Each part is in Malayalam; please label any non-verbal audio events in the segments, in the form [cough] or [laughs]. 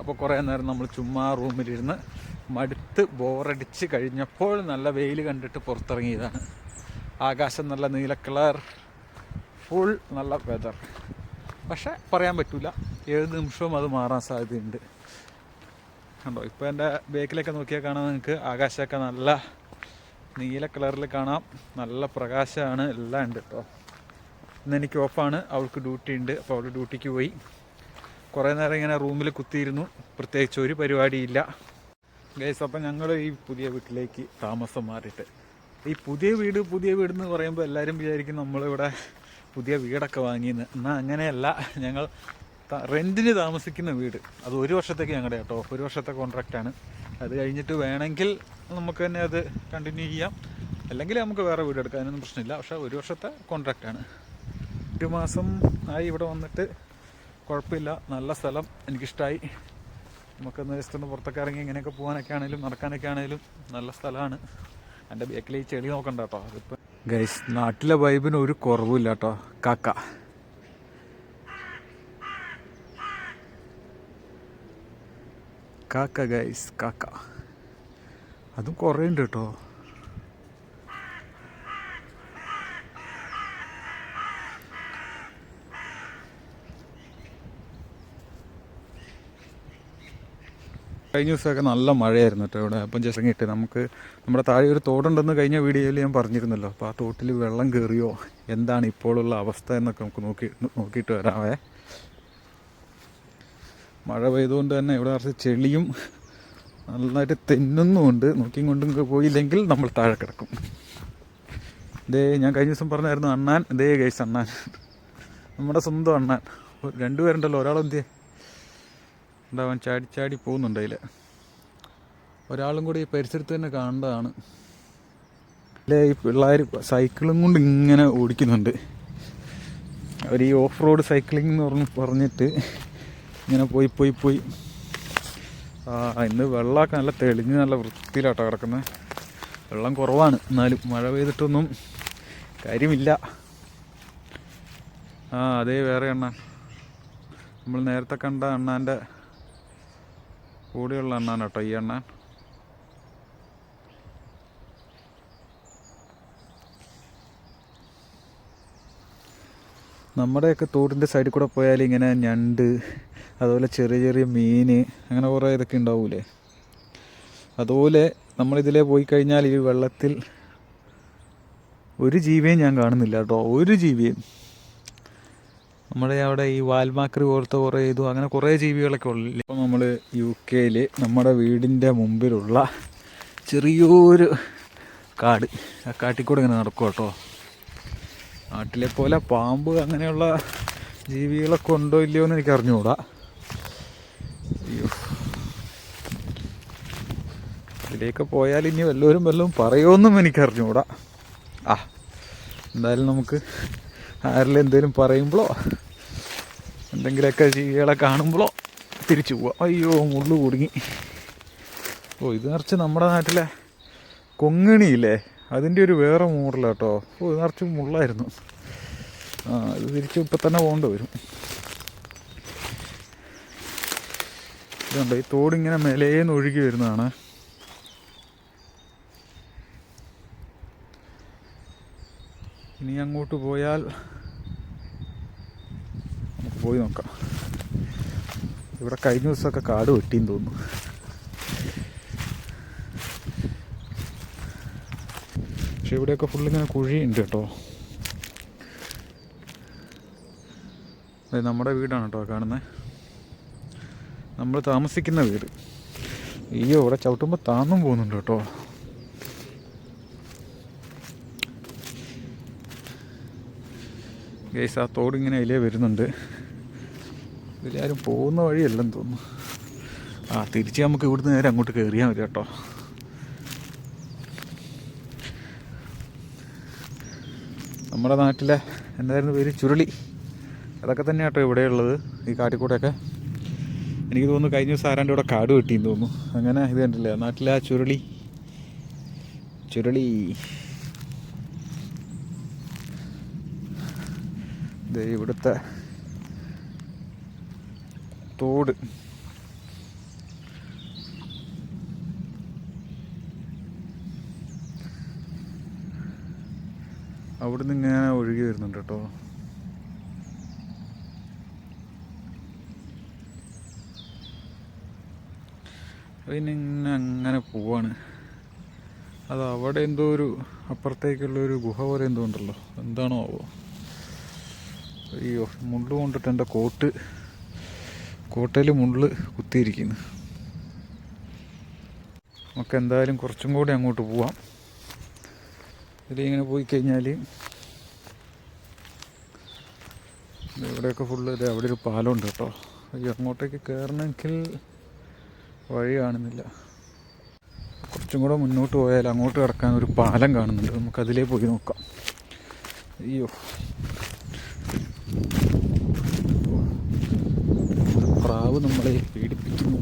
അപ്പോൾ കുറേ നേരം നമ്മൾ ചുമ്മാ റൂമിലിരുന്ന് മടുത്ത് ബോറടിച്ച് കഴിഞ്ഞപ്പോൾ നല്ല വെയിൽ കണ്ടിട്ട് പുറത്തിറങ്ങിയതാണ്. ആകാശം നല്ല നീല കളർ ഫുൾ നല്ല വെതർ പക്ഷേ പറയാൻ പറ്റില്ല ഏത് നിമിഷവും അത് മാറാൻ സാധ്യതയുണ്ട്. കണ്ടോ ഇപ്പോൾ എന്റെ ബേക്കിലൊക്കെ നോക്കിയാൽ കാണാം നിങ്ങൾക്ക് ആകാശമൊക്കെ നല്ല നീല കളറിൽ കാണാം. നല്ല പ്രകാശമാണ് എല്ലാം ഉണ്ട് കേട്ടോ ഇന്ന് എനിക്ക് ഓഫാണ് അവൾക്ക് ഡ്യൂട്ടി ഉണ്ട് അപ്പോൾ അവൾ ഡ്യൂട്ടിക്ക് പോയി. കുറേ നേരം ഇങ്ങനെ റൂമിൽ കുത്തിയിരുന്നു. പ്രത്യേകിച്ച് ഒരു പരിപാടിയില്ല. ഗൈസ് അപ്പം ഞങ്ങൾ ഈ പുതിയ വീട്ടിലേക്ക് താമസം മാറിയിട്ട്. ഈ പുതിയ വീട് പുതിയ വീട് എന്ന് പറയുമ്പോൾ എല്ലാവരും വിചാരിക്കും നമ്മളിവിടെ പുതിയ വീടൊക്കെ വാങ്ങിയെന്ന്. എന്നാൽ അങ്ങനെയല്ല. ഞങ്ങൾ റെന്റിന് താമസിക്കുന്ന വീട്. അത് ഒരു വർഷത്തേക്ക് ഞങ്ങളുടെ കേട്ടോ. ഒരു വർഷത്തെ കോൺട്രാക്റ്റാണ് അത് കഴിഞ്ഞിട്ട് വേണമെങ്കിൽ നമുക്ക് തന്നെ അത് കണ്ടിന്യൂ ചെയ്യാം. അല്ലെങ്കിൽ നമുക്ക് വേറെ വീട് എടുക്കാനൊന്നും പ്രശ്നമില്ല. പക്ഷേ ഒരു വർഷത്തെ കോൺട്രാക്റ്റാണ് ഒരു മാസം ആയി ഇവിടെ വന്നിട്ട് കുഴപ്പമില്ല. നല്ല സ്ഥലം. എനിക്കിഷ്ടമായി നമുക്കൊന്ന് ജസ്റ്റ് ഒന്ന് പുറത്തൊക്കെ ഇറങ്ങി ഇങ്ങനെയൊക്കെ പോകാനൊക്കെ ആണെങ്കിലും നടക്കാനൊക്കെ ആണെങ്കിലും നല്ല സ്ഥലമാണ്. എന്റെ ബേക്കിൽ ഈ ചെളി നോക്കണ്ട കേട്ടോ. അതിപ്പോൾ ഗൈസ് നാട്ടിലെ വൈബിന് ഒരു കുറവുമില്ല കേട്ടോ. കാക്ക. കാക്ക ഗൈസ് കാക്ക. അതും കുറേ ഉണ്ട് കേട്ടോ. കഴിഞ്ഞ ദിവസമൊക്കെ നല്ല മഴയായിരുന്നു കേട്ടോ ഇവിടെ. അപ്പം ജസ്റ്റ് കിട്ടി നമുക്ക് നമ്മുടെ താഴെ ഒരു തോടുണ്ടെന്ന് കഴിഞ്ഞ വീഡിയോയിൽ ഞാൻ പറഞ്ഞിരുന്നല്ലോ. അപ്പോൾ ആ തോട്ടിൽ വെള്ളം കയറിയോ? എന്താണ് ഇപ്പോഴുള്ള അവസ്ഥ എന്നൊക്കെ നമുക്ക് നോക്കി നോക്കിയിട്ട് വരാമേ മഴ പെയ്തുകൊണ്ട് തന്നെ ഇവിടെ കുറച്ച് ചെളിയും നന്നായിട്ട് തെന്നുന്നുമുണ്ട്. നോക്കിയും കൊണ്ടും പോയില്ലെങ്കിൽ നമ്മൾ താഴെ കിടക്കും. ഇതേ ഞാൻ കഴിഞ്ഞ ദിവസം പറഞ്ഞായിരുന്നു അണ്ണാൻ. ഇതേ കേസ് അണ്ണാൻ. നമ്മുടെ സ്വന്തം അണ്ണാൻ. രണ്ടുപേരുണ്ടല്ലോ. ഒരാളെന്തിയേ ഉണ്ടാവാൻ ചാടി ചാടി പോകുന്നുണ്ട് അതിൽ ഒരാളും കൂടി ഈ പരിസരത്ത് തന്നെ കാണേണ്ടതാണ് അല്ലേ ഈ പിള്ളേർ സൈക്കിളും കൊണ്ട് ഇങ്ങനെ ഓടിക്കുന്നുണ്ട്. അവർ ഈ ഓഫ് റോഡ് സൈക്ലിംഗ് എന്ന് പറഞ്ഞ് പറഞ്ഞിട്ട് ഇങ്ങനെ പോയി പോയി പോയി. ഇന്ന് വെള്ളമൊക്കെ നല്ല തെളിഞ്ഞ് നല്ല വൃത്തിയിലാട്ടോ കിടക്കുന്നത് വെള്ളം കുറവാണ്. എന്നാലും മഴ പെയ്തിട്ടൊന്നും കാര്യമില്ല. ആ അതേ വേറെ എണ്ണ നമ്മൾ നേരത്തെ കണ്ട അണ്ണാന്റെ കൂടെയുള്ള എണ്ണാണ് കേട്ടോ ഈ എണ്ണ. നമ്മുടെയൊക്കെ തോടിന്റെ സൈഡിൽ കൂടെ പോയാൽ ഇങ്ങനെ ഞണ്ട് അതുപോലെ ചെറിയ ചെറിയ മീൻ അങ്ങനെ കുറേ ഇതൊക്കെ ഉണ്ടാവൂലേ? അതുപോലെ നമ്മളിതിലേ പോയി കഴിഞ്ഞാൽ ഈ വെള്ളത്തിൽ ഒരു ജീവിയും ഞാൻ കാണുന്നില്ല കേട്ടോ. ഒരു ജീവിയും നമ്മുടെ അവിടെ ഈ വാൽമാക്രി പോലത്തെ കുറേ ഇതും അങ്ങനെ കുറേ ജീവികളൊക്കെ ഉള്ളു ഇപ്പം നമ്മൾ യു കെയിൽ നമ്മുടെ വീടിന്റെ മുമ്പിലുള്ള ചെറിയൊരു കാട്. ആ കാട്ടിൽ കൂടെ ഇങ്ങനെ നടക്കും കേട്ടോ. നാട്ടിലെ പോലെ പാമ്പ് അങ്ങനെയുള്ള ജീവികളൊക്കെ ഉണ്ടോ ഇല്ലയോ എന്ന് എനിക്ക് അറിഞ്ഞുകൂടാ. അയ്യോ. ഇതിലേക്ക് പോയാൽ ഇനി വല്ലവരും വല്ലതും പറയുമെന്നും എനിക്ക് അറിഞ്ഞുകൂടാ ആ എന്തായാലും നമുക്ക് ആരെല്ലാം എന്തെങ്കിലും പറയുമ്പോഴോ എന്തെങ്കിലുമൊക്കെ ജീവികളെ കാണുമ്പോഴോ തിരിച്ചു പോവാം. അയ്യോ മുള്ളു കുടുങ്ങി. ഓ ഇത് നിറച്ച് നമ്മുടെ നാട്ടിലെ കൊങ്ങിണിയില്ലേ? അതിന്റെ ഒരു വേറെ മൂടലാട്ടോ ഓ ഇത് നിറച്ച് മുള്ളായിരുന്നു. ആ ഇത് തിരിച്ച് ഇപ്പം തന്നെ പോകേണ്ടി വരും. ഇതുണ്ട് ഈ തോടിങ്ങനെ മേലേന്ന് ഒഴുകി വരുന്നതാണ്. ഇനി അങ്ങോട്ട് പോയാൽ നമുക്ക് പോയി നോക്കാം. ഇവിടെ കഴിഞ്ഞ ദിവസമൊക്കെ കാട് വെട്ടിയെന്ന് തോന്നുന്നു. പക്ഷെ ഇവിടെയൊക്കെ ഫുള്ളിങ്ങനെ കുഴിയുണ്ട് കേട്ടോ. അതെ നമ്മുടെ വീടാണ് കേട്ടോ കാണുന്നത് നമ്മൾ താമസിക്കുന്ന വീട്. അയ്യോ ഇവിടെ ചവിട്ടുമ്പോൾ താന്നും പോകുന്നുണ്ട് കേട്ടോ. ഗൈസ് ആ തോടിങ്ങനെ അതിലേ വരുന്നുണ്ട്. ഇതിലാരും പോകുന്ന വഴിയല്ലെന്ന് തോന്നുന്നു. ആ തിരിച്ച് നമുക്ക് ഇവിടുന്ന് നേരെ അങ്ങോട്ട് കയറിയാൽ മതി കേട്ടോ. നമ്മുടെ നാട്ടിലെ എന്തായിരുന്നു പേര്? ചുരുളി. അതൊക്കെ തന്നെ കേട്ടോ ഇവിടെയുള്ളത് ഈ കാട്ടിക്കൂടെയൊക്കെ. എനിക്ക് തോന്നുന്നു കഴിഞ്ഞ ദിവസം ആരാണ്ട് ഇവിടെ കാട് കിട്ടിയെന്ന് തോന്നുന്നു. അങ്ങനെ ഇത് കണ്ടില്ല നാട്ടിലെ ആ ചുരുളി. ചുരുളി. ഇവിടുത്തെ തോട്. അവിടുന്ന് ഇങ്ങനെ ഒഴുകി വരുന്നുണ്ട് കേട്ടോ. പിന്നെ ഇങ്ങനെ അങ്ങനെ പോവാണ്. അത് അവിടെ എന്തോ ഒരു അപ്പുറത്തേക്കുള്ള ഒരു ഗുഹ പോലെ എന്തോ ഉണ്ടല്ലോ. എന്താണോ ആവോ? അയ്യോ മുള്ളു കൊണ്ടിട്ട് എന്റെ കോട്ട് കോട്ടയിൽ മുള്ള് കുത്തിയിരിക്കുന്നു. നമുക്ക് എന്തായാലും കുറച്ചും കൂടി അങ്ങോട്ട് പോവാം. ഇതിലിങ്ങനെ പോയി കഴിഞ്ഞാൽ ഇവിടെയൊക്കെ ഫുള്ള് ഇത് അവിടെ ഒരു പാലമുണ്ട് കേട്ടോ. അയ്യോ അങ്ങോട്ടേക്ക് കയറണമെങ്കിൽ വഴി കാണുന്നില്ല. കുറച്ചും കൂടെ മുന്നോട്ട് പോയാൽ അങ്ങോട്ട് കിടക്കാൻ ഒരു പാലം കാണുന്നുണ്ട്. നമുക്കതിലേ പോയി നോക്കാം. അയ്യോ ഒരു പ്രാവ് നമ്മളെ പീഡിപ്പിക്കുന്നു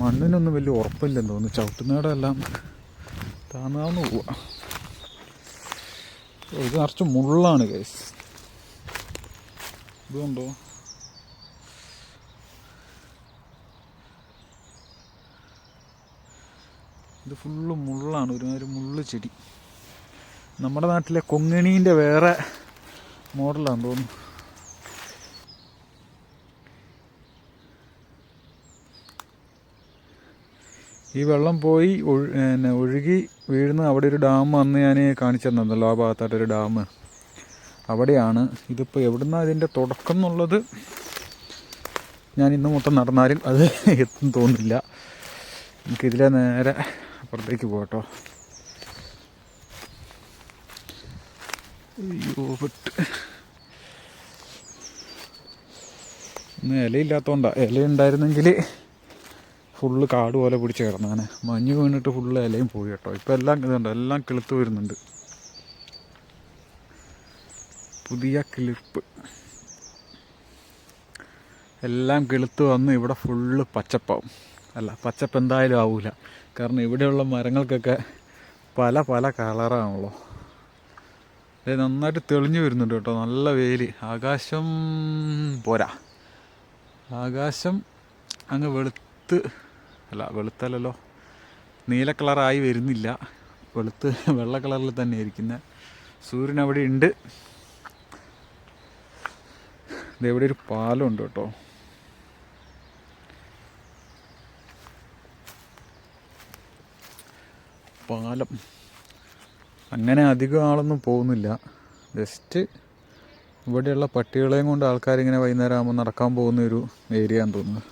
മണ്ണിനൊന്നും വലിയ ഉറപ്പില്ലെന്ന് തോന്നുന്നു. ചവിട്ടുന്നേടെല്ലാം താന്നാന്ന് പോവാ ഇത് നിറച്ച് മുള്ളാണ് കേസ് ഇതുകൊണ്ടോ ഇത് ഫുള്ള് മുള്ളാണ് ഒരുമാതിരി മുള്ള് ചെടി. നമ്മുടെ നാട്ടിലെ കൊങ്ങിണീന്റെ വേറെ മോഡലാണെന്ന് തോന്നുന്നു. ഈ വെള്ളം പോയി പിന്നെ ഒഴുകി വീഴുന്ന അവിടെ ഒരു ഡാം അന്ന് ഞാൻ കാണിച്ചു തന്നല്ലോ ആ ഭാഗത്തായിട്ടൊരു ഡാം. അവിടെയാണ് ഇതിപ്പോൾ എവിടുന്ന അതിന്റെ തുടക്കം എന്നുള്ളത് ഞാൻ ഇന്ന് മൊത്തം നടന്നാലും അത് എത്തും തോന്നില്ല നമുക്കിതിലെ നേരെ അപ്പുറത്തേക്ക് പോകട്ടോ അയ്യോ പെട്ട്. ഇന്ന് ഇലയില്ലാത്തതുകൊണ്ടാണ് ഇല ഉണ്ടായിരുന്നെങ്കിൽ ഫുള്ള് കാട് പോലെ പിടിച്ച് കിടന്നാണ് മഞ്ഞ് വീണിട്ട് ഫുള്ള് ഇലയും പോയി കേട്ടോ. ഇപ്പം എല്ലാം ഇതുണ്ട്. എല്ലാം കിളുത്ത് വരുന്നുണ്ട്. പുതിയ കിളിപ്പ്. എല്ലാം കിളുത്ത് വന്ന് ഇവിടെ ഫുള്ള് പച്ചപ്പാവും. അല്ല പച്ചപ്പ് എന്തായാലും ആവില്ല കാരണം ഇവിടെയുള്ള മരങ്ങൾക്കൊക്കെ പല പല കളറാണല്ലോ. അതായത് നന്നായിട്ട് തെളിഞ്ഞു വരുന്നുണ്ട് കേട്ടോ. നല്ല വെയിൽ ആകാശം പോരാ. ആകാശം അങ്ങ് വെളുത്ത് അല്ല വെളുത്തല്ലല്ലോ. നീല കളറായി വരുന്നില്ല. വെളുത്ത് വെള്ള കളറിൽ തന്നെ ഇരിക്കുന്നത് സൂര്യൻ അവിടെ ഉണ്ട്. ഇതെവിടെ ഒരു പാലം ഉണ്ട് കേട്ടോ. പാലം. അങ്ങനെ അധികം ആളൊന്നും പോകുന്നില്ല. ജസ്റ്റ് ഇവിടെയുള്ള പട്ടികളെയും കൊണ്ട് ആൾക്കാരിങ്ങനെ വൈകുന്നേരം ആകുമ്പോൾ നടക്കാൻ പോകുന്ന ഒരു ഏരിയ തോന്നുന്നു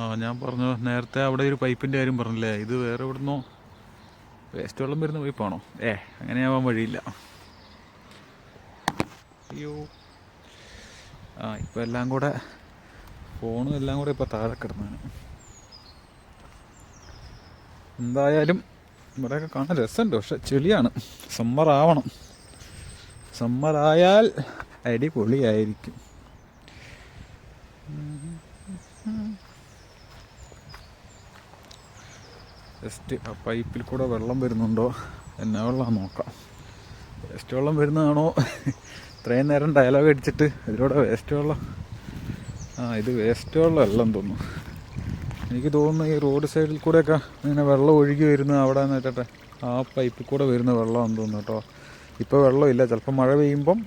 ആ ഞാൻ പറഞ്ഞു നേരത്തെ അവിടെ ഒരു പൈപ്പിന്റെ കാര്യം പറഞ്ഞില്ലേ? ഇത് വേറെ എവിടുന്നോ വേസ്റ്റ് വെള്ളം വരുന്ന പൈപ്പാണോ? ഏ അങ്ങനെയാവാൻ വഴിയില്ല. അയ്യോ. ആ ഇപ്പം എല്ലാം കൂടെ ഫോണും എല്ലാം കൂടെ ഇപ്പം താഴെ കിടന്നാണ്. എന്തായാലും ഇവിടെയൊക്കെ കാണാൻ രസമുണ്ട്. പക്ഷെ ചെളിയാണ്. സമ്മർ ആയാൽ അടിപൊളിയായിരിക്കും. ജസ്റ്റ് ആ പൈപ്പിൽ കൂടെ വെള്ളം വരുന്നുണ്ടോ? എന്നാ വെള്ളം നോക്കാം. വേസ്റ്റ് വെള്ളം വരുന്നതാണോ? ഇത്രയും നേരം ഡയലോഗ് അടിച്ചിട്ട് ഇതിലൂടെ വേസ്റ്റ് വെള്ളം. ആ ഇത് വേസ്റ്റ് വെള്ളം അല്ലെന്ന് തോന്നുന്നു. എനിക്ക് തോന്നുന്നു ഈ റോഡ് സൈഡിൽ കൂടെയൊക്കെ ഇങ്ങനെ വെള്ളം ഒഴുകി വരുന്ന അവിടെ നിന്ന് വെച്ചിട്ട് ആ പൈപ്പിൽ കൂടെ വരുന്ന വെള്ളം എന്ന് തോന്നുന്നു കേട്ടോ. ഇപ്പോൾ വെള്ളമില്ല. ചിലപ്പോൾ മഴ പെയ്യുമ്പം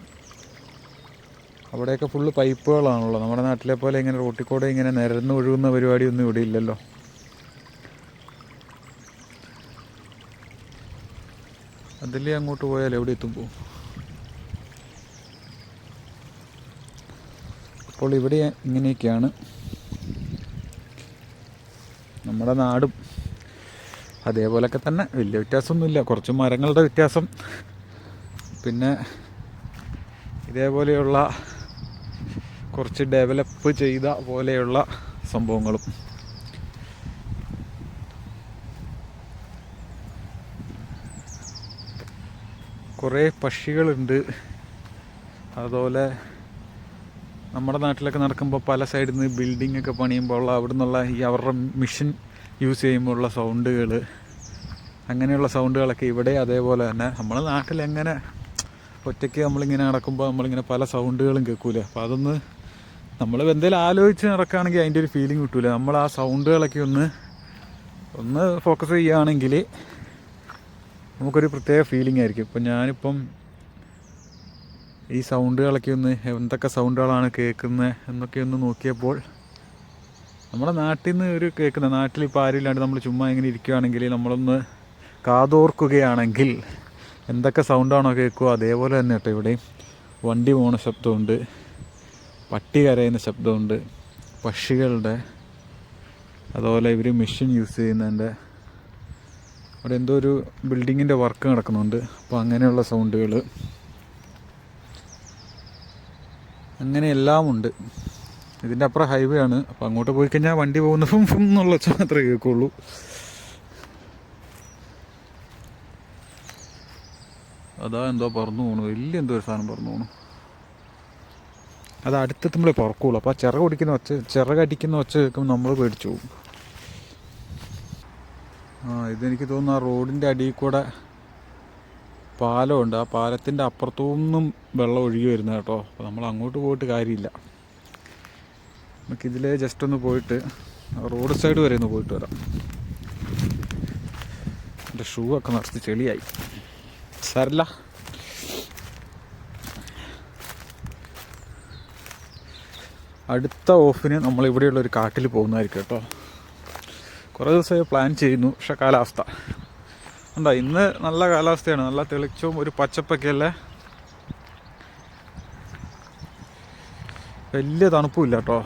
അവിടെയൊക്കെ ഫുള്ള് പൈപ്പുകളാണല്ലോ നമ്മുടെ നാട്ടിലെ പോലെ ഇങ്ങനെ റോട്ടിൽ കൂടെ ഇങ്ങനെ നിരന്ന് ഒഴുകുന്ന പരിപാടിയൊന്നും ഇവിടെ ഇല്ലല്ലോ. അതിലേ അങ്ങോട്ട് പോയാൽ എവിടെ എത്തും പോകും അപ്പോൾ ഇവിടെ ഇങ്ങനെയൊക്കെയാണ് നമ്മുടെ നാടും. അതേപോലൊക്കെ തന്നെ വലിയ വ്യത്യാസമൊന്നുമില്ല. കുറച്ച് മരങ്ങളുടെ വ്യത്യാസം. പിന്നെ ഇതേപോലെയുള്ള കുറച്ച് ഡെവലപ്പ് ചെയ്ത പോലെയുള്ള സംഭവങ്ങളും. കുറേ പക്ഷികളുണ്ട്. അതുപോലെ നമ്മുടെ നാട്ടിലൊക്കെ നടക്കുമ്പോൾ പല സൈഡിൽ നിന്ന് ബിൽഡിംഗ് ഒക്കെ പണിയുമ്പോൾ ഉള്ള അവിടെ നിന്നുള്ള ഈ അവരുടെ മിഷൻ യൂസ് ചെയ്യുമ്പോഴുള്ള സൗണ്ടുകൾ അങ്ങനെയുള്ള സൗണ്ടുകളൊക്കെ ഇവിടെ അതേപോലെ തന്നെ. നമ്മളെ നാട്ടിൽ എങ്ങനെ ഒറ്റയ്ക്ക് നമ്മളിങ്ങനെ നടക്കുമ്പോൾ നമ്മളിങ്ങനെ പല സൗണ്ടുകളും കേൾക്കൂലേ? അപ്പോൾ അതൊന്ന് നമ്മൾ എന്തെങ്കിലും ആലോചിച്ച് നടക്കുകയാണെങ്കിൽ അതിന്റെ ഒരു ഫീലിംഗ് കിട്ടൂല. നമ്മൾ ആ സൗണ്ടുകളൊക്കെ ഒന്ന് ഒന്ന് ഫോക്കസ് ചെയ്യുകയാണെങ്കിൽ നമുക്കൊരു പ്രത്യേക ഫീലിംഗ് ആയിരിക്കും. ഇപ്പം ഞാനിപ്പം ഈ സൗണ്ടുകളൊക്കെ ഒന്ന് എന്തൊക്കെ സൗണ്ടുകളാണ് കേൾക്കുന്നത് എന്നൊക്കെ ഒന്ന് നോക്കിയപ്പോൾ നമ്മുടെ നാട്ടിൽ നിന്ന് ഒരു കേൾക്കുന്ന. നാട്ടിൽ ഇപ്പോൾ ആരുമില്ലാണ്ട് നമ്മൾ ചുമ്മാ ഇങ്ങനെ ഇരിക്കുകയാണെങ്കിൽ നമ്മളൊന്ന് കാതോർക്കുകയാണെങ്കിൽ എന്തൊക്കെ സൗണ്ടാണോ കേൾക്കുക അതേപോലെ തന്നെ കേട്ടോ. ഇവിടെയും വണ്ടി പോണ ശബ്ദമുണ്ട് പട്ടി കരയുന്ന ശബ്ദമുണ്ട് പക്ഷികളുടെ അതുപോലെ ഇവർ മെഷീൻ യൂസ് ചെയ്യുന്നതിന്റെ അവിടെ എന്തോ ഒരു ബിൽഡിങ്ങിന്റെ വർക്ക് നടക്കുന്നുണ്ട്. അപ്പോൾ അങ്ങനെയുള്ള സൗണ്ടുകൾ അങ്ങനെ എല്ലാം ഉണ്ട്. ഇതിന്റെ അപ്പുറം ഹൈവേ ആണ്. അപ്പോൾ അങ്ങോട്ട് പോയി കഴിഞ്ഞാൽ വണ്ടി പോകുന്ന ഫും ഫും [laughs] എന്നുള്ള മാത്രമേ കേൾക്കുള്ളൂ. അതാ എന്തോ പറന്നു പോണു. വലിയ എന്തോ ഒരു സാധനം പറന്നു പോണു. അത് അടുത്തെത്തുമ്പോഴേ പറക്കുള്ളൂ. അപ്പോൾ ആ ചിറക് ഒടിക്കുന്ന ഒച്ച ചിറകടിക്കുന്ന ഒച്ച കേൾക്കുമ്പോൾ നമ്മൾ പേടിച്ചു പോകും. ആ ഇതെനിക്ക് തോന്നുന്നു ആ റോഡിന്റെ അടിയിൽ കൂടെ പാലമുണ്ട്. ആ പാലത്തിന്റെ അപ്പുറത്തുനിന്നും വെള്ളം ഒഴുകി വരുന്നത് കേട്ടോ. അപ്പോൾ നമ്മൾ അങ്ങോട്ട് പോയിട്ട് കാര്യമില്ല. നമുക്കിതിൽ ജസ്റ്റ് ഒന്ന് പോയിട്ട് റോഡ് സൈഡ് വരെ ഒന്ന് പോയിട്ട് വരാം. എന്റെ ഷൂ ഒക്കെ നിറച്ച് ചെളിയായി. സാരല്ല. അടുത്ത ഓഫിന് നമ്മൾ ഇവിടെയുള്ള ഒരു കാട്ടിൽ പോകുന്നതായിരിക്കും കേട്ടോ. കുറേ ദിവസമായി പ്ലാൻ ചെയ്യുന്നു പക്ഷേ കാലാവസ്ഥ. എന്താ ഇന്ന് നല്ല കാലാവസ്ഥയാണ് നല്ല തെളിച്ചവും ഒരു പച്ചപ്പൊക്കെ അല്ലേ? വലിയ തണുപ്പുമില്ല കേട്ടോ.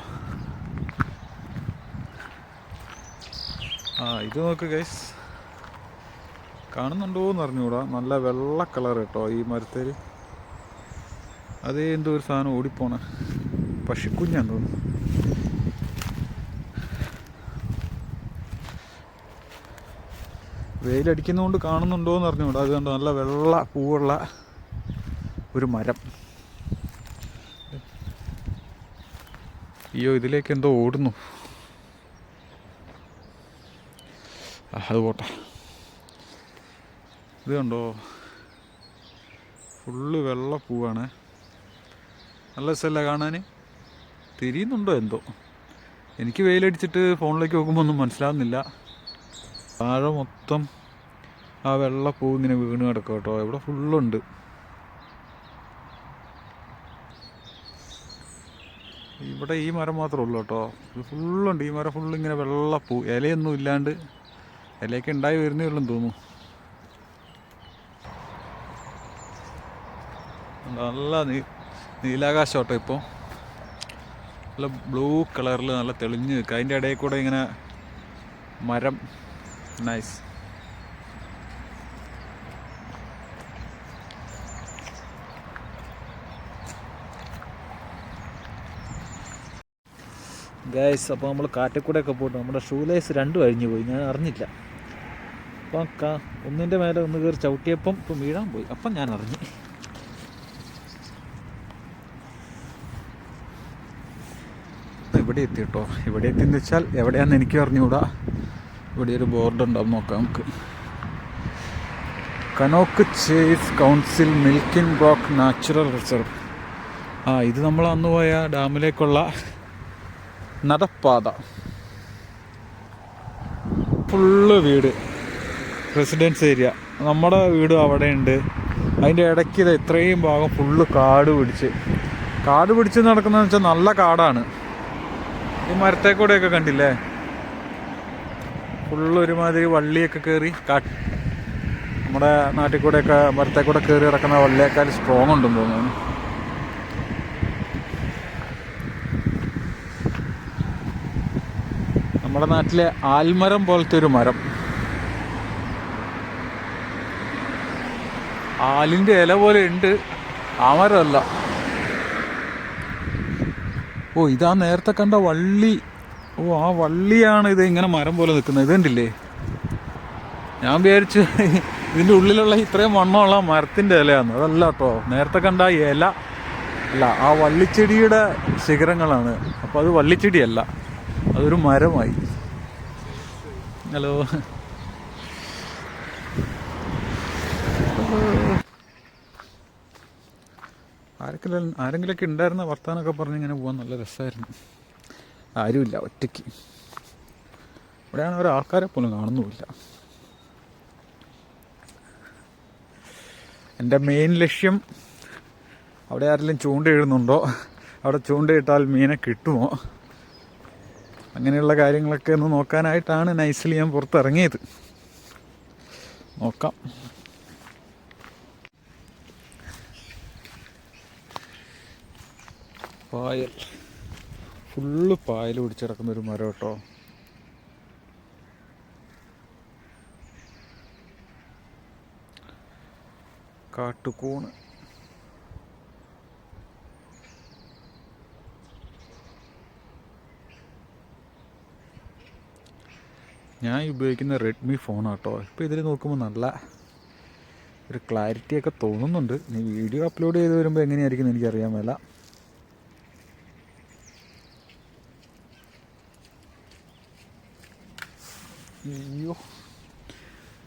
ആ ഇത് നോക്ക് ഗൈസ് കാണുന്നുണ്ടോ എന്ന് അറിഞ്ഞുകൂടാ. നല്ല വെള്ള കളർ കേട്ടോ ഈ മരത്തേര് അതേ എന്തോ ഒരു സാധനം ഓടിപ്പോണ. പശുക്കുഞ്ഞാന്ന് തോന്നുന്നു. വെയിലടിക്കുന്നതുകൊണ്ട് കാണുന്നുണ്ടോ എന്ന് അറിഞ്ഞുകൂടാ. അത് കണ്ടോ നല്ല വെള്ള പൂവുള്ള ഒരു മരം. അയ്യോ ഇതിലേക്ക് എന്തോ ഓടുന്നു. അത് പോട്ടെ. ഇത് കണ്ടോ? ഫുള്ള് വെള്ള പൂവാണ്. നല്ല രസമല്ല കാണാൻ തിരിയുന്നുണ്ടോ എന്തോ? എനിക്ക് വെയിലടിച്ചിട്ട് ഫോണിലേക്ക് നോക്കുമ്പോൾ ഒന്നും മനസ്സിലാകുന്നില്ല താഴെ മൊത്തം ആ വെള്ള പൂ ഇങ്ങനെ വീണ് കിടക്കും കേട്ടോ ഇവിടെ ഫുള്ളുണ്ട്. ഇവിടെ ഈ മരം മാത്രമേ ഉള്ളൂ കേട്ടോ. ഫുള്ളുണ്ട്. ഈ മരം ഫുള്ള് ഇങ്ങനെ വെള്ളപ്പൂ. ഇലയൊന്നും ഇല്ലാണ്ട് ഇലയൊക്കെ ഉണ്ടായി വരുന്നേ ഉള്ളൂ തോന്നുന്നു. നല്ല നീ നീലാകാശം കേട്ടോ ഇപ്പോൾ നല്ല ബ്ലൂ കളറിൽ നല്ല തെളിഞ്ഞ് നിൽക്കുക അതിന്റെ ഇടയിൽ കൂടെ ഇങ്ങനെ മരം. നൈസ് ഗൈസ് അപ്പോൾ നമ്മൾ കാറ്റക്കൂടെ ഒക്കെ പോയിട്ട് നമ്മുടെ ഷൂ ലേസ് രണ്ടും അഴിഞ്ഞു പോയി. ഞാൻ അറിഞ്ഞില്ല. അപ്പം കാ ഒന്നിന്റെ മേലെ ഒന്ന് കയറി ചവിട്ടിയപ്പം ഇപ്പം വീഴാൻ പോയി. അപ്പം ഞാൻ അറിഞ്ഞു. ഇവിടെ എത്തി കേട്ടോ. ഇവിടെ എത്തിയെന്ന് വെച്ചാൽ എവിടെയാണെന്ന് എനിക്ക് അറിഞ്ഞുകൂടാ. ഇവിടെ ഒരു ബോർഡ് ഉണ്ടാവും നോക്കാം നമുക്ക്. കനോക്ക് ചേസ് കൗൺസിൽ മിൽക്കിൻ ബ്രോക്ക് നാച്ചുറൽ റിസർവ് ആ ഇത് നമ്മൾ അന്ന് പോയ ഡാമിലേക്കുള്ള നടപ്പാത. ഫുള്ള് വീട്. റെസിഡൻസ് ഏരിയ നമ്മുടെ വീട് അവിടെയുണ്ട്. അതിന്റെ ഇടയ്ക്ക് ഇത് ഇത്രയും ഭാഗം ഫുള്ള് കാട് പിടിച്ച്. കാട് പിടിച്ച് നടക്കുന്നതെന്ന് വെച്ചാൽ നല്ല കാടാണ്. ഈ മരത്തെ കൂടെയൊക്കെ കണ്ടില്ലേ? ഫുള്ള് ഒരുമാതിരി വള്ളിയൊക്കെ കയറി കാ നമ്മുടെ നാട്ടിൽ കൂടെയൊക്കെ മരത്തെ കൂടെ കയറി കിടക്കുന്ന വള്ളിയേക്കാൾ സ്ട്രോങ് ഉണ്ടെന്ന് തോന്നുന്നു. നമ്മുടെ നാട്ടിലെ ആൽമരം പോലത്തെ ഒരു മരം. ആലിന്റെ ഇല പോലെ ഉണ്ട്. ആ മരമല്ല. ഓ ഇതാ നേരത്തെ കണ്ട വള്ളി. ഓ ആ വള്ളിയാണ് ഇത് ഇങ്ങനെ മരം പോലെ നിൽക്കുന്നത്. ഇത് കണ്ടില്ലേ? ഞാൻ വിചാരിച്ചു ഇതിന്റെ ഉള്ളിലുള്ള ഇത്രയും വണ്ണമുള്ള മരത്തിന്റെ ഇലയാണ്. അതല്ല കേട്ടോ നേരത്തെ കണ്ട ഇല. അല്ല ആ വള്ളിച്ചെടിയുടെ ശിഖരങ്ങളാണ്. അപ്പോൾ അത് വള്ളിച്ചെടിയല്ല. അതൊരു മരമായി. ഹലോ. ആരെങ്കിലും ആരെങ്കിലൊക്കെ ഉണ്ടായിരുന്ന വർത്താനമൊക്കെ പറഞ്ഞ് ഇങ്ങനെ പോകാൻ നല്ല രസമായിരുന്നു. ആരുമില്ല ഒറ്റയ്ക്ക്. ഇവിടെയാണ് ഒരു ആൾക്കാരെ പോലും കാണുന്നുമില്ല. എന്റെ മെയിൻ ലക്ഷ്യം അവിടെ ആരെങ്കിലും ചൂണ്ടയിടുന്നുണ്ടോ? അവിടെ ചൂണ്ടയിട്ടാൽ മീനെ കിട്ടുമോ? അങ്ങനെയുള്ള കാര്യങ്ങളൊക്കെ ഒന്ന് നോക്കാനായിട്ടാണ് നൈസിൽ ഞാൻ പുറത്തിറങ്ങിയത്. നോക്കാം. പായൽ. ഫുള്ള് പായൽ പിടിച്ചിടക്കുന്ന ഒരു മരം കേട്ടോ. കാട്ടുകൂണ്. ഞാൻ ഉപയോഗിക്കുന്ന റെഡ്മി ഫോണാട്ടോ ഇപ്പോൾ ഇതിൽ നോക്കുമ്പോൾ നല്ല ഒരു ക്ലാരിറ്റിയൊക്കെ തോന്നുന്നുണ്ട്. ഇനി വീഡിയോ അപ്ലോഡ് ചെയ്ത് വരുമ്പോൾ എങ്ങനെയായിരിക്കും എനിക്കറിയാൻ മേല. അയ്യോ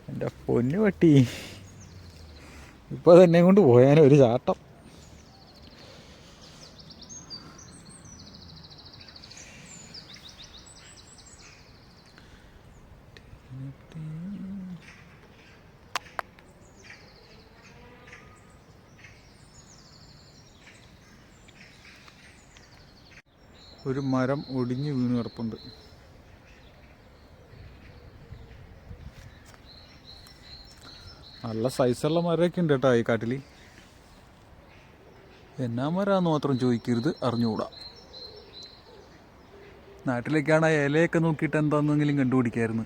എന്റെ പൊന്നു പട്ടി ഇപ്പോൾ തന്നെ കൊണ്ട് പോയാനൊരു ഒരു ചാട്ടം. ഒരു മരം ഒടിഞ്ഞു വീണ് കിടപ്പുണ്ട്. നല്ല സൈസുള്ള മരമൊക്കെ ഉണ്ട് കേട്ടോ ഈ കാട്ടിൽ എന്നാ മരാന്ന് മാത്രം ചോദിക്കരുത് അറിഞ്ഞുകൂടാ. നാട്ടിലേക്കാണ് ആ ഇലയൊക്കെ നോക്കിയിട്ട് എന്താണെന്നെങ്കിലും കണ്ടുപിടിക്കായിരുന്നു.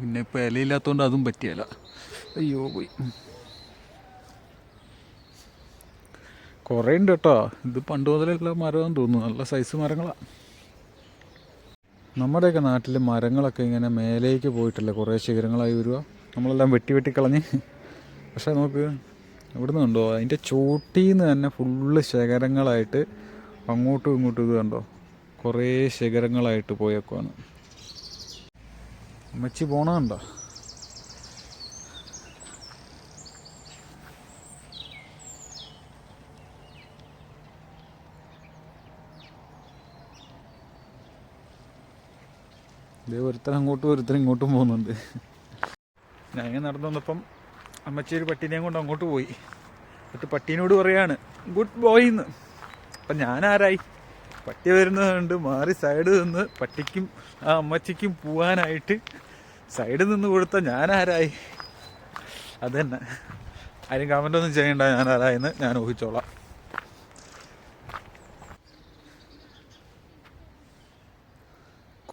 പിന്നെ ഇപ്പോൾ ഇലയില്ലാത്തതുകൊണ്ട് അതും പറ്റിയല്ല. അയ്യോ പോയി. കുറേ ഉണ്ട് കേട്ടോ ഇത് പണ്ട് മുതലുള്ള മരമാണെന്ന് തോന്നുന്നു. നല്ല സൈസ് മരങ്ങളാണ് നമ്മുടെയൊക്കെ നാട്ടിൽ മരങ്ങളൊക്കെ ഇങ്ങനെ മേലേക്ക് പോയിട്ടല്ലേ കുറേ ശിഖരങ്ങളായി വരിക. നമ്മളെല്ലാം വെട്ടി വെട്ടി കളഞ്ഞ്. പക്ഷേ നമുക്ക് ഇവിടുന്ന് കണ്ടോ? അതിന്റെ ചോട്ടിൽ നിന്ന് തന്നെ ഫുള്ള് ശേഖരങ്ങളായിട്ട് അങ്ങോട്ടും ഇങ്ങോട്ടും ഇത് കണ്ടോ? കുറേ ശേഖരങ്ങളായിട്ട് പോയേക്കുവാണ്. അമ്മച്ചി പോണുണ്ടോ ഇതേ ഒരുത്തൻ അങ്ങോട്ടും ഒരുത്തൻ ഇങ്ങോട്ടും പോകുന്നുണ്ട്. ഞാൻ ഇങ്ങനെ നടന്നു വന്നപ്പം അമ്മച്ചി ഒരു പട്ടീനെയും കൊണ്ട് അങ്ങോട്ട് പോയി. എന്നിട്ട് പട്ടീനോട് പറയാണ് ഗുഡ് ബോയ് എന്ന് അപ്പം ഞാൻ ആരായി? പട്ടി വരുന്നത് കണ്ട് മാറി സൈഡ് നിന്ന് പട്ടിക്കും ആ അമ്മച്ചിക്കും പോവാനായിട്ട് സൈഡിൽ നിന്ന് കൊടുത്ത ഞാൻ ആരായി? അത് തന്നെ ആരും കമന്റ് ഒന്നും ചെയ്യണ്ട ഞാൻ ആരായെന്ന് ഞാൻ ഊഹിച്ചോളാം.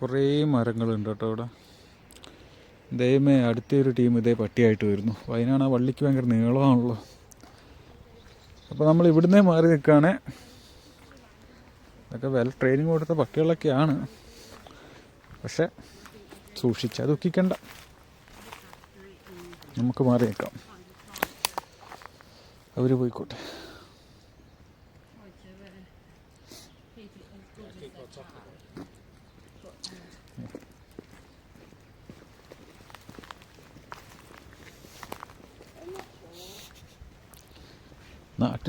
കുറേ മരങ്ങളുണ്ട് കേട്ടോ ഇവിടെ ദൈവമേ അടുത്തൊരു ടീം ഇതേ പട്ടിയായിട്ട് വരുന്നു. അതിനാണ് ആ വള്ളിക്ക് ഭയങ്കര നീളമാണല്ലോ. അപ്പോൾ നമ്മൾ ഇവിടുന്നേ മാറി നിൽക്കുകയാണേ. ഇതൊക്കെ വെൽ ട്രെയിനിങ് കൊടുത്ത പട്ടികളൊക്കെയാണ്. പക്ഷെ സൂക്ഷിച്ചാൽ ദുഃഖിക്കണ്ട നമുക്ക് മാറി നിൽക്കാം. അവർ പോയിക്കോട്ടെ.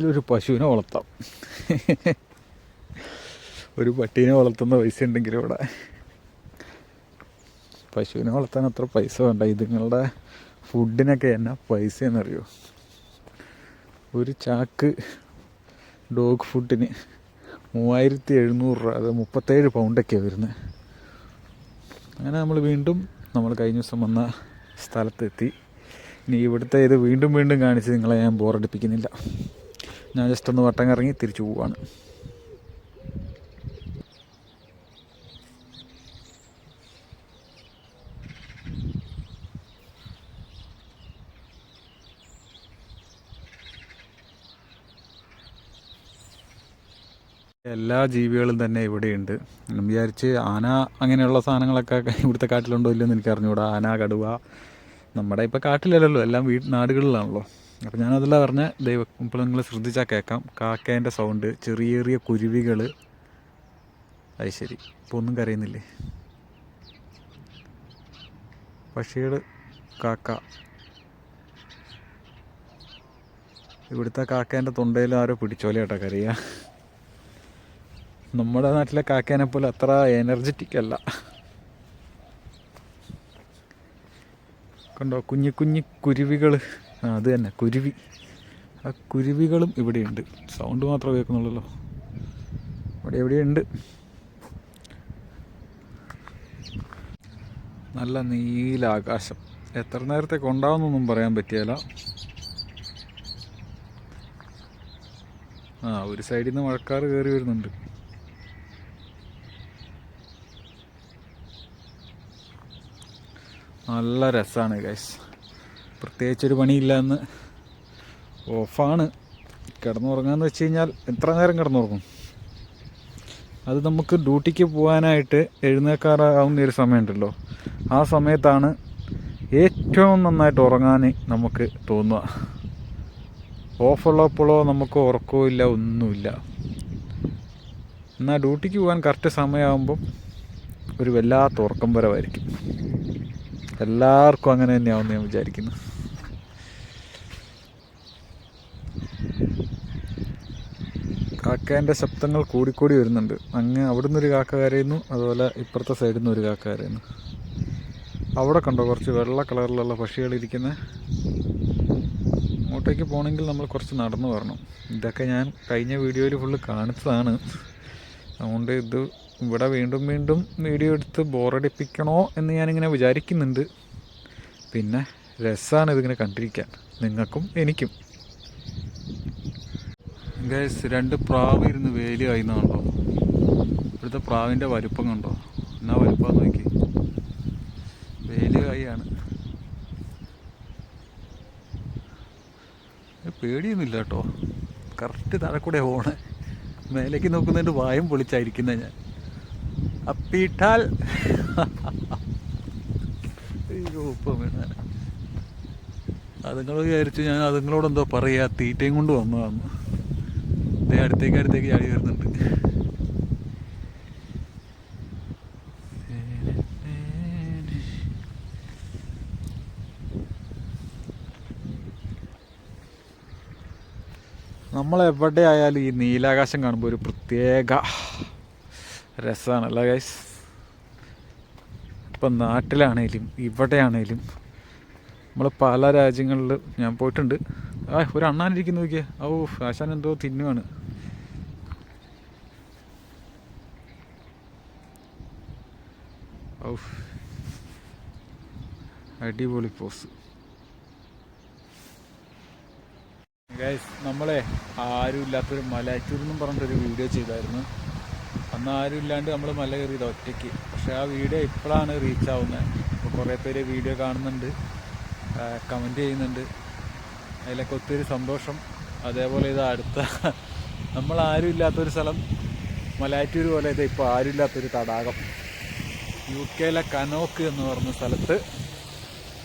നാട്ടിലൊരു പശുവിനെ വളർത്താം. ഒരു പട്ടീനെ വളർത്തുന്ന പൈസ ഉണ്ടെങ്കിൽ ഇവിടെ. പശുവിനെ വളർത്താൻ അത്ര പൈസ വേണ്ട. ഇതുങ്ങളുടെ ഫുഡിനൊക്കെ എന്നാ പൈസ എന്നറിയോ? ഒരു ചാക്ക് ഡോഗ് ഫുഡിന് മൂവായിരത്തി എഴുന്നൂറ് രൂപ അത് മുപ്പത്തേഴ് പൗണ്ടൊക്കെയാണ് വരുന്നത് അങ്ങനെ നമ്മൾ വീണ്ടും നമ്മൾ കഴിഞ്ഞ ദിവസം വന്ന സ്ഥലത്തെത്തി. ഇനി ഇവിടുത്തെ ഇത് വീണ്ടും വീണ്ടും കാണിച്ച് നിങ്ങളെ ഞാൻ ബോറടിപ്പിക്കുന്നില്ല. ഞാൻ ജസ്റ്റ് ഒന്ന് വട്ടം കറങ്ങി തിരിച്ചു പോവാണ്. എല്ലാ ജീവികളും തന്നെ ഇവിടെയുണ്ട്. വിചാരിച്ച് ആന അങ്ങനെയുള്ള സാധനങ്ങളൊക്കെ ഇവിടുത്തെ കാട്ടിലുണ്ടോ ഇല്ലെന്ന് എനിക്ക് അറിഞ്ഞുകൂടാ. ആന കടുവ നമ്മുടെ ഇപ്പോൾ കാട്ടിലല്ലല്ലോ എല്ലാം വീട് നാടുകളിലാണല്ലോ. അപ്പോൾ ഞാനതല്ല പറഞ്ഞ ദൈവം ഇപ്പോൾ നിങ്ങൾ ശ്രദ്ധിച്ചാൽ കേൾക്കാം കാക്കേന്റെ സൗണ്ട് ചെറിയ ചെറിയ കുരുവികൾ അത് ശരി. ഇപ്പോൾ ഒന്നും കരയുന്നില്ലേ? പക്ഷികൾ കാക്ക. ഇവിടുത്തെ കാക്കേന്റെ തൊണ്ടയിൽ ആരോ പിടിച്ചോലെ കേട്ടോ കറിയ നമ്മുടെ നാട്ടിലെ കാക്കേനെ പോലെ അത്ര എനർജറ്റിക് അല്ല. കണ്ടോ? കുഞ്ഞു കുഞ്ഞു കുരുവികൾ അത് തന്നെ. കുരുവി. ആ കുരുവികളും ഇവിടെയുണ്ട്. സൗണ്ട് മാത്രമേ കേൾക്കുന്നുള്ളല്ലോ. ഇവിടെ എവിടെയുണ്ട്? നല്ല നീല ആകാശം എത്ര നേരത്തേക്ക് ഉണ്ടാവുന്നൊന്നും പറയാൻ പറ്റിയല്ല. ആ ഒരു സൈഡിൽ നിന്ന് മഴക്കാറ് കയറി വരുന്നുണ്ട്. നല്ല രസമാണ് ഗൈസ് പ്രത്യേകിച്ചൊരു പണിയില്ല എന്ന് ഓഫാണ്. കിടന്നുറങ്ങാന്ന് വെച്ച് കഴിഞ്ഞാൽ എത്ര നേരം കിടന്നുറങ്ങും? അത് നമുക്ക് ഡ്യൂട്ടിക്ക് പോകാനായിട്ട് എഴുന്നേക്കാറാവുന്ന ഒരു സമയമുണ്ടല്ലോ. ആ സമയത്താണ് ഏറ്റവും നന്നായിട്ട് ഉറങ്ങാൻ നമുക്ക് തോന്നുക. ഓഫുള്ളപ്പോഴോ നമുക്ക് ഉറക്കവും ഇല്ല ഒന്നുമില്ല. എന്നാൽ ഡ്യൂട്ടിക്ക് പോകാൻ കറക്റ്റ് സമയമാകുമ്പം ഒരു വല്ലാത്ത ഉറക്കം വരവായിരിക്കും. എല്ലാവർക്കും അങ്ങനെ തന്നെയാവുമെന്ന് ഞാൻ വിചാരിക്കുന്നു. കാക്കേന്റെ ശബ്ദങ്ങൾ കൂടിക്കൂടി വരുന്നുണ്ട്. അങ്ങ് അവിടുന്ന് ഒരു കാക്ക കരയുന്നു അതുപോലെ ഇപ്പുറത്തെ സൈഡിൽ നിന്ന് ഒരു കാക്ക കരയുന്നു. അവിടെ കണ്ടോ കുറച്ച് വെള്ള കളറിലുള്ള പക്ഷികളിരിക്കുന്നത് അങ്ങോട്ടേക്ക് പോകണമെങ്കിൽ നമ്മൾ കുറച്ച് നടന്നു വരണം. ഇതൊക്കെ ഞാൻ കഴിഞ്ഞ വീഡിയോയിൽ ഫുള്ള് കാണിച്ചതാണ്. അതുകൊണ്ട് ഇത് ഇവിടെ വീണ്ടും വീണ്ടും വീഡിയോ എടുത്ത് ബോറടിപ്പിക്കണോ എന്ന് ഞാനിങ്ങനെ വിചാരിക്കുന്നുണ്ട്. പിന്നെ രസമാണ് ഇതിങ്ങനെ കണ്ടിരിക്കാൻ. നിങ്ങൾക്കും എനിക്കും. ഗൈസ് രണ്ട് പ്രാവ് ഇരുന്ന് വേലി കണ്ടോ? ഇവിടുത്തെ പ്രാവിന്റെ വലുപ്പം കണ്ടോ? എന്നാ വലുപ്പം നോക്കി. വേലി കായാണ് പേടിയൊന്നുമില്ല കേട്ടോ. കറക്റ്റ് താഴെ കൂടെ പോണേ മേലേക്ക് നോക്കുന്നതിന്റെ വായും പൊളിച്ചായിരിക്കുന്ന ഞാൻ. അപ്പിട്ടാൽ. അയ്യോ അതുങ്ങൾ വിചാരിച്ചു ഞാൻ അതുങ്ങളോട് എന്തോ പറയാ തീറ്റയും കൊണ്ട് വന്നതാന്ന്. ദേ അടുത്തേക്ക് അടുത്തേക്ക് ചാടി വരുന്നുണ്ട്. നമ്മളെവിടെ ആയാലും ഈ നീലാകാശം കാണുമ്പോൾ ഒരു പ്രത്യേക രസമാണല്ലോ ഗൈസ് ഇപ്പം നാട്ടിലാണേലും ഇവിടെയാണേലും നമ്മൾ പല രാജ്യങ്ങളിൽ ഞാൻ പോയിട്ടുണ്ട്. ആ ഒരു അണ്ണാനിരിക്കുന്നു നോക്കിയേ. ഓ ആശാൻ എന്തോ തിന്നുവാണ്. ഔ അടിപൊളി പോസ് ഗൈസ് നമ്മളെ ആരും ഇല്ലാത്തൊരു മലയാറ്റൂർ എന്നും പറഞ്ഞിട്ടൊരു വീഡിയോ ചെയ്തായിരുന്നു. അന്ന് ആരും ഇല്ലാണ്ട് നമ്മൾ മല കയറിയത് ഒറ്റയ്ക്ക്. പക്ഷേ ആ വീഡിയോ ഇപ്പോഴാണ് റീച്ച് ആവുന്നത് അപ്പോൾ കുറേ പേര് വീഡിയോ കാണുന്നുണ്ട് കമന്റ് ചെയ്യുന്നുണ്ട്. അതിലൊക്കെ ഒത്തിരി സന്തോഷം. അതേപോലെ ഇത് അടുത്ത നമ്മൾ ആരും ഇല്ലാത്തൊരു സ്ഥലം മലയാറ്റൂർ പോലെ ഇത് ഇപ്പോൾ ആരും ഇല്ലാത്തൊരു തടാകം. യു കെയിലെ കനോക്ക് എന്ന് പറഞ്ഞ സ്ഥലത്ത്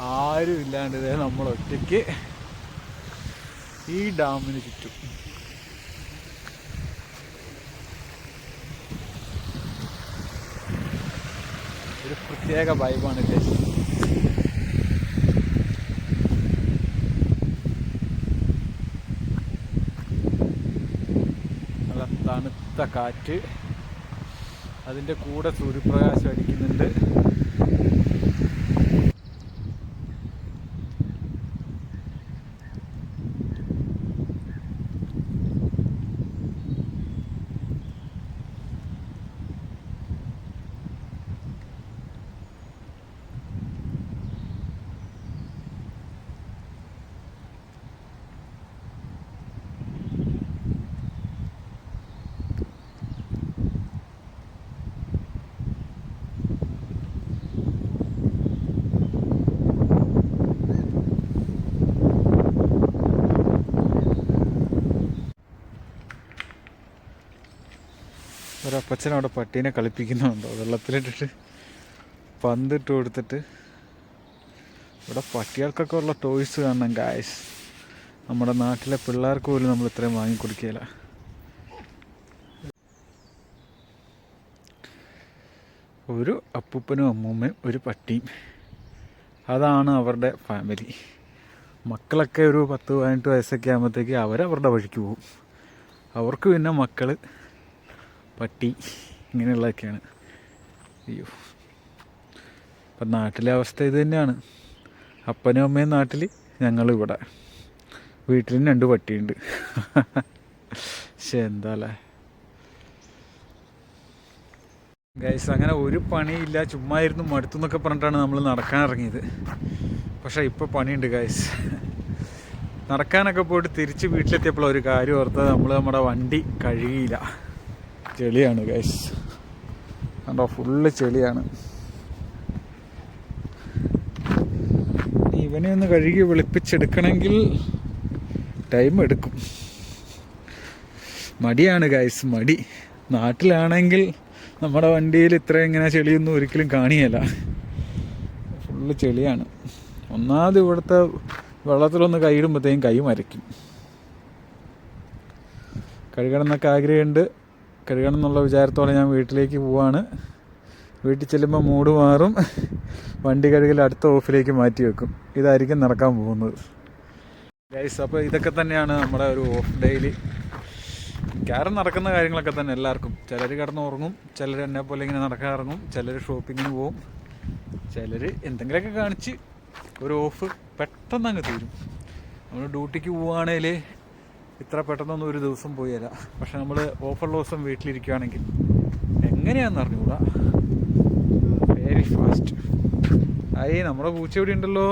ആരും ഇല്ലാണ്ട് ഇതേ നമ്മൾ ഒറ്റയ്ക്ക് ഈ ഡാമിന് ചുറ്റും. ഒരു പ്രത്യേക വൈബാണ് ഇത്. നല്ല തണുത്ത കാറ്റ്. അതിന്റെ കൂടെ സൂര്യപ്രകാശം അടിക്കുന്നുണ്ട്. ഒരപ്പച്ചൻ അവിടെ പട്ടീനെ കളിപ്പിക്കുന്നുണ്ടോ? വെള്ളത്തിലിട്ടിട്ട് പന്തിട്ട് കൊടുത്തിട്ട്. ഇവിടെ പട്ടികൾക്കൊക്കെ ഉള്ള ടോയ്സ് കാണണം ഗായ്സ് നമ്മുടെ നാട്ടിലെ പിള്ളേർക്ക് പോലും നമ്മൾ ഇത്രയും വാങ്ങിക്കൊടുക്കുകയില്ല ഒരു അപ്പൂപ്പനും അമ്മൂമ്മയും ഒരു പട്ടിയും. അതാണ് അവരുടെ ഫാമിലി മക്കളൊക്കെ ഒരു പത്ത് പതിനെട്ട് വയസ്സൊക്കെ ആകുമ്പോഴത്തേക്ക് അവരവരുടെ വഴിക്ക് പോകും. അവർക്ക് പിന്നെ മക്കൾ പട്ടി ഇങ്ങനെയുള്ളതൊക്കെയാണ്. അയ്യോ. അപ്പം നാട്ടിലെ അവസ്ഥ ഇത് തന്നെയാണ്. അപ്പനും അമ്മയും നാട്ടിൽ ഞങ്ങളിവിടെ വീട്ടിലും രണ്ട് പട്ടിയുണ്ട്. പക്ഷെ എന്താല്ലേ? ഗൈസ് അങ്ങനെ ഒരു പണിയില്ല. ചുമ്മാ ഇരുന്ന് മടുത്തു എന്നൊക്കെ പറഞ്ഞിട്ടാണ് നമ്മൾ നടക്കാൻ ഇറങ്ങിയത്. പക്ഷേ ഇപ്പോൾ പണിയുണ്ട് ഗൈസ് നടക്കാനൊക്കെ പോയിട്ട് തിരിച്ച് വീട്ടിലെത്തിയപ്പോൾ ഒരു കാര്യം ഓർത്തത് നമ്മൾ നമ്മുടെ വണ്ടി കഴുകിയില്ല. ചെളിയാണ് ഗൈസ് കണ്ടോ ഫുള്ള് ചെളിയാണ്. ഇവനെ ഒന്ന് കഴുകി വെളുപ്പിച്ചെടുക്കണമെങ്കിൽ ടൈം എടുക്കും. മടിയാണ് ഗൈസ് മടി. നാട്ടിലാണെങ്കിൽ നമ്മുടെ വണ്ടിയിൽ ഇത്ര ഇങ്ങനെ ചെളിയൊന്നും ഒരിക്കലും കാണിയല്ല ഫുള്ള് ചെളിയാണ്. ഒന്നാമത് ഇവിടുത്തെ വെള്ളത്തിലൊന്ന് കൈയിടുമ്പോഴത്തേക്കും കൈ മരയ്ക്കും. കഴുകണം എന്നൊക്കെ ആഗ്രഹമുണ്ട്. കഴുകണം എന്നുള്ള വിചാരത്തോടെ ഞാൻ വീട്ടിലേക്ക് പോവാണ്. വീട്ടിൽ ചെല്ലുമ്പോൾ മൂട് മാറും. വണ്ടി കഴുകൽ അടുത്ത ഓഫിലേക്ക് മാറ്റി വെക്കും. ഇതായിരിക്കും നടക്കാൻ പോകുന്നത്. ഗൈസ് അപ്പോൾ ഇതൊക്കെ തന്നെയാണ് നമ്മുടെ ഒരു ഓഫ് ഡെയിലി കാരം നടക്കുന്ന കാര്യങ്ങളൊക്കെ തന്നെ എല്ലാവർക്കും. ചിലർ കിടന്ന് ഉറങ്ങും ചിലർ എന്നെ പോലെ ഇങ്ങനെ നടക്കാൻ ഇറങ്ങും ചിലർ ഷോപ്പിങ്ങിന് പോവും. ചിലർ എന്തെങ്കിലുമൊക്കെ കാണിച്ച് ഒരു ഓഫ് പെട്ടെന്ന് അങ്ങ് തീരും. നമ്മൾ ഡ്യൂട്ടിക്ക് പോവുകയാണെങ്കിൽ ഇത്ര പെട്ടെന്നൊന്നും ഒരു ദിവസം പോയല്ല പക്ഷെ നമ്മൾ ഓഫറുള്ള ദിവസം വീട്ടിലിരിക്കുകയാണെങ്കിൽ എങ്ങനെയാണെന്ന് അറിഞ്ഞുകൂടാ? വെരി ഫാസ്റ്റ് ആയി നമ്മുടെ പൂച്ച ഇവിടെ ഉണ്ടല്ലോ.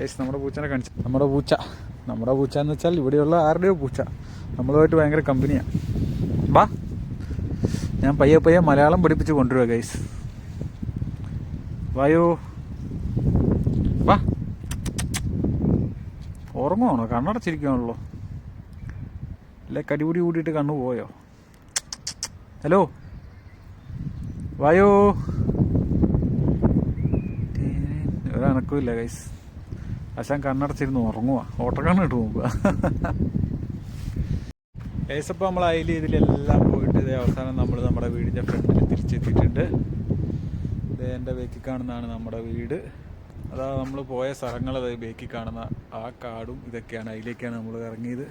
ഏസ് നമ്മുടെ പൂച്ചനെ കാണിച്ചു നമ്മുടെ പൂച്ച. നമ്മുടെ പൂച്ച എന്ന് വെച്ചാൽ ഇവിടെയുള്ള ആരുടെയോ പൂച്ച. നമ്മളുമായിട്ട് ഭയങ്കര കമ്പനിയാണ് ബാ ഞാൻ പയ്യെ പയ്യെ മലയാളം പഠിപ്പിച്ച് കൊണ്ടുവരിക ഗൈസ് വായോ. വാ. ഉറങ്ങുവാണോ? കണ്ണടച്ചിരിക്കുകയാണല്ലോ അല്ലെ കടിപൂടി കൂടിയിട്ട് കണ്ണു പോയോ? ഹലോ? വായോ? ഒരനക്കവും ഇല്ല ഗൈസ് അശാൻ കണ്ണടച്ചിരുന്ന് ഉറങ്ങുക ഓട്ടക്കണ്ണ് ഇട്ട് നോക്കുക. ഗൈസ് അപ്പോൾ നമ്മൾ അതിൽ ഇതിലെല്ലാം പോയിട്ട് ഇതേ അവസാനം നമ്മൾ നമ്മുടെ വീടിന്റെ ഫ്രണ്ടിൽ തിരിച്ചെത്തിയിട്ടുണ്ട്. ഇത് എന്റെ ബേക്കിൽ കാണുന്നതാണ് നമ്മുടെ വീട്. അതാ നമ്മൾ പോയ സ്ഥലങ്ങൾ ബേക്കിൽ കാണുന്ന ആ കാടും ഇതൊക്കെയാണ്. അതിലേക്കാണ് നമ്മൾ ഇറങ്ങിയത്.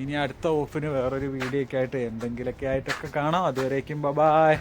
ഇനി അടുത്ത ഓഫിന് വേറൊരു വീഡിയോ ഒക്കെ ആയിട്ട് എന്തെങ്കിലുമൊക്കെ ആയിട്ടൊക്കെ കാണാം. അതുവരേക്കും ബബായ്